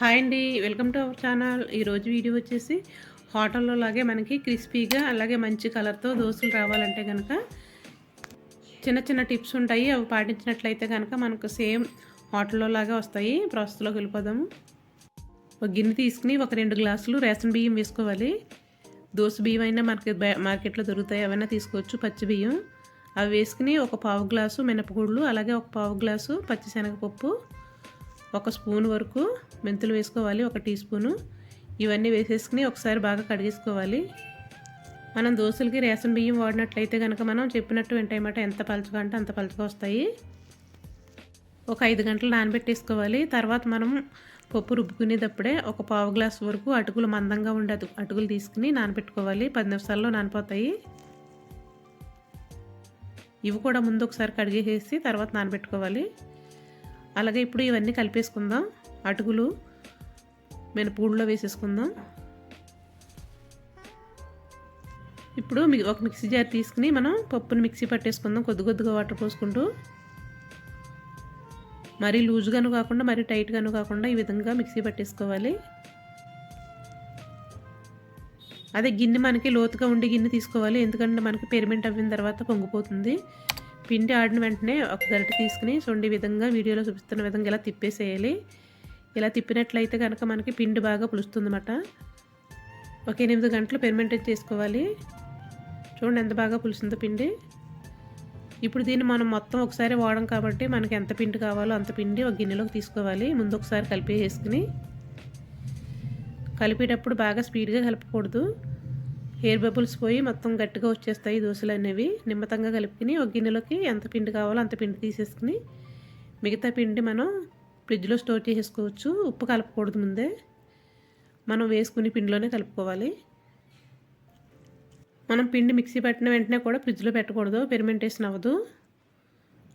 Hi అండి welcome to our channel. ఈరోజు video వచ్చేసి హోటల్లో లాగే మనకి క్రిస్పీగా అలాగే మంచి కలర్తో దోశలు రావాలంటే కనుక చిన్న చిన్న టిప్స్ ఉంటాయి. అవి పాటించినట్లయితే కనుక మనకు సేమ్ హోటల్లో లాగా వస్తాయి. ప్రాసెస్లోకి వెళ్ళిపోదాము. ఒక గిన్నె తీసుకుని ఒక రెండు గ్లాసులు రేషన్ బియ్యం వేసుకోవాలి. దోశ బియ్యం అయినా మనకి మార్కెట్లో దొరుకుతాయి. ఏమైనా తీసుకోవచ్చు. పచ్చి బియ్యం. అవి వేసుకుని ఒక పావు గ్లాసు మినపగుళ్ళు అలాగే ఒక పావు గ్లాసు పచ్చిశనగపప్పు ఒక స్పూన్ వరకు మెంతులు వేసుకోవాలి ఒక టీ స్పూను. ఇవన్నీ వేసేసుకుని ఒకసారి బాగా కడిగేసుకోవాలి మనం దోశలకి రేషన్ బియ్యం వాడినట్లయితే కనుక మనం చెప్పినట్టు వెంటమాట ఎంత పలుచగా అంటే అంత పలుచగా వస్తాయి. ఒక ఐదు గంటలు నానబెట్టేసుకోవాలి. తర్వాత మనం పప్పు రుబ్బుకునేటప్పుడే ఒక పావు గ్లాస్ వరకు అటుకులు మందంగా ఉండే అటుకులు తీసుకుని నానబెట్టుకోవాలి. పది నిమిషాల్లో నానిపోతాయి. ఇవి కూడా ముందు ఒకసారి కడిగేసేసి తర్వాత నానబెట్టుకోవాలి. అలాగే ఇప్పుడు ఇవన్నీ కలిపేసుకుందాం. అటుకులు మినపూడిలో వేసేసుకుందాం. ఇప్పుడు ఒక మిక్సీ జార్ తీసుకుని మనం పప్పుని మిక్సీ పట్టేసుకుందాం. కొద్ది కొద్దిగా వాటర్ పోసుకుంటూ. మరీ లూజ్గాను కాకుండా మరీ టైట్గాను కాకుండా ఈ విధంగా మిక్సీ పట్టేసుకోవాలి. అదే గిన్నె మనకి లోతుగా ఉండి గిన్నె తీసుకోవాలి. ఎందుకంటే మనకి పెరిమెంట్ అవ్విన తర్వాత పొంగిపోతుంది. పిండి ఆడిన వెంటనే ఒక గరిట తీసుకుని సొండి విధంగా వీడియోలో చూపిస్తున్న విధంగా ఇలా తిప్పేసేయాలి. ఇలా తిప్పినట్లయితే కనుక మనకి పిండి బాగా పులుస్తుందన్నమాట. ఒక ఎనిమిది గంటలు పెర్మెంటేట్ చేసుకోవాలి. చూడండి ఎంత బాగా పులుస్తుందో పిండి. ఇప్పుడు దీన్ని మనం మొత్తం ఒకసారి వాడడం కాబట్టి మనకి ఎంత పిండి కావాలో అంత పిండి ఒక గిన్నెలోకి తీసుకోవాలి. ముందు ఒకసారి కలిపి వేసుకుని కలిపేటప్పుడు బాగా స్పీడ్గా కలపకూడదు. హెయిర్ బబుల్స్ పోయి మొత్తం గట్టిగా వచ్చేస్తాయి దోశలు అనేవి. నిమ్మతంగా కలుపుకుని ఒక గిన్నెలోకి ఎంత పిండి కావాలో అంత పిండి తీసేసుకుని మిగతా పిండి మనం ఫ్రిడ్జ్లో స్టోర్ చేసేసుకోవచ్చు. ఉప్పు కలపకూడదు ముందే. మనం వేసుకుని పిండిలోనే కలుపుకోవాలి. మనం పిండి మిక్సీ పెట్టిన వెంటనే కూడా ఫ్రిడ్జ్లో పెట్టకూడదు. పెరిమెంటేషన్ అవ్వదు.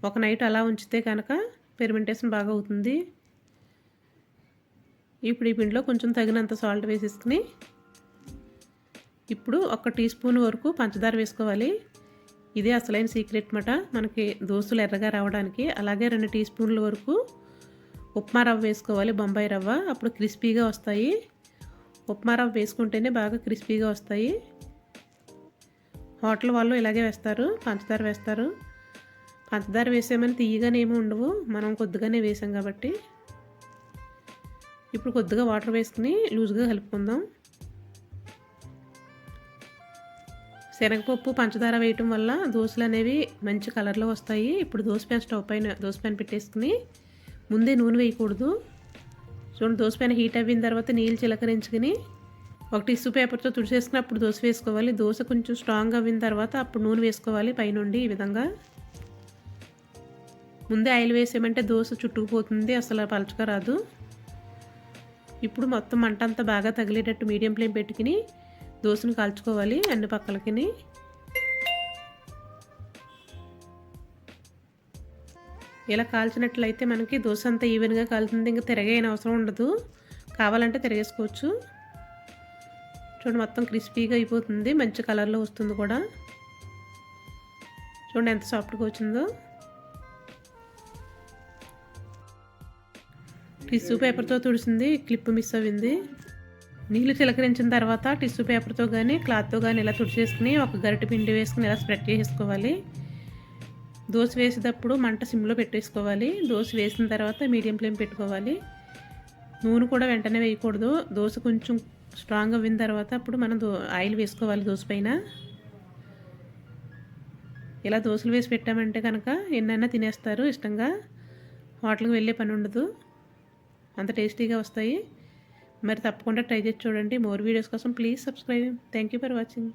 ఒక నైట్ అలా ఉంచితే కనుక పెరిమెంటేషన్ బాగా అవుతుంది. ఇప్పుడు ఈ పిండిలో కొంచెం తగినంత సాల్ట్ వేసేసుకుని ఇప్పుడు ఒక టీ స్పూన్ వరకు పంచదార వేసుకోవాలి. ఇదే అసలైన సీక్రెట్ మాట. మనకి దోశలు ఎర్రగా రావడానికి అలాగే రెండు టీ స్పూన్ల వరకు ఉప్మా రవ్వ వేసుకోవాలి బొంబాయి రవ్వ. అప్పుడు క్రిస్పీగా వస్తాయి. ఉప్మా రవ్వ వేసుకుంటేనే బాగా క్రిస్పీగా వస్తాయి. హోటల్ వాళ్ళు ఇలాగే వేస్తారు పంచదార వేస్తారు. పంచదార వేసామని తీయగానే ఏమి ఉండవు మనం కొద్దిగానే వేసాం కాబట్టి. ఇప్పుడు కొద్దిగా వాటర్ వేసుకుని లూజ్గా కలుపుకుందాం. శనగపప్పు పంచదార వేయటం వల్ల దోశలు అనేవి మంచి కలర్లో వస్తాయి. ఇప్పుడు దోశ ప్యాన్ స్టవ్ పైన దోశ ప్యాన్ పెట్టేసుకుని ముందే నూనె వేయకూడదు. చూడండి దోశ ప్యాన్ హీట్ అయిన తర్వాత నీళ్ళు చిలకరించుకుని ఒక టిష్యూ పేపర్తో తుడిచేసుకుని అప్పుడు దోశ వేసుకోవాలి. దోశ కొంచెం స్ట్రాంగ్ అయిన తర్వాత అప్పుడు నూనె వేసుకోవాలి పైనుండి ఈ విధంగా. ముందే ఆయిల్ వేసామంటే దోశ చుట్టుకుపోతుంది అసలు పలచగా రాదు. ఇప్పుడు మొత్తం మంట అంతా బాగా తగిలేటట్టు మీడియం ఫ్లేమ్ పెట్టుకుని దోశను కాల్చుకోవాలి అన్ని పక్కలకి ఇలా కాల్చినట్లయితే మనకి దోశ అంతా ఈవెన్గా కాలుతుంది ఇంకా తిరగైన అవసరం ఉండదు. కావాలంటే తిరగేసుకోవచ్చు. చూడండి మొత్తం క్రిస్పీగా అయిపోతుంది మంచి కలర్లో వస్తుంది కూడా. చూడండి ఎంత సాఫ్ట్గా వచ్చిందో. టిష్యూ పేపర్తో తుడిసింది క్లిప్ మిస్ అయింది. నీళ్ళు చిలకరించిన తర్వాత టిష్యూ పేపర్తో కానీ క్లాత్తో కానీ ఇలా తుడిచేసుకుని ఒక గరిటె పిండి వేసుకుని ఇలా స్ప్రెడ్ చేసుకోవాలి దోశ వేసేటప్పుడు మంట సిమ్లో పెట్టేసుకోవాలి. దోశ వేసిన తర్వాత మీడియం ఫ్లేమ్ పెట్టుకోవాలి. నూనె కూడా వెంటనే వేయకూడదు. దోశ కొంచెం స్ట్రాంగ్ అయిన తర్వాత అప్పుడు మనం దో ఆయిల్ వేసుకోవాలి దోశ పైన. ఇలా దోశలు వేసి పెట్టామంటే కనుక ఎన్నైనా తినేస్తారు ఇష్టంగా. హోటల్కి వెళ్ళే పని ఉండదు. అంత టేస్టీగా వస్తాయి. మరి తప్పకుండా ట్రై చేసి చూడండి. మోర్ వీడియోస్ కోసం please subscribe thank you for watching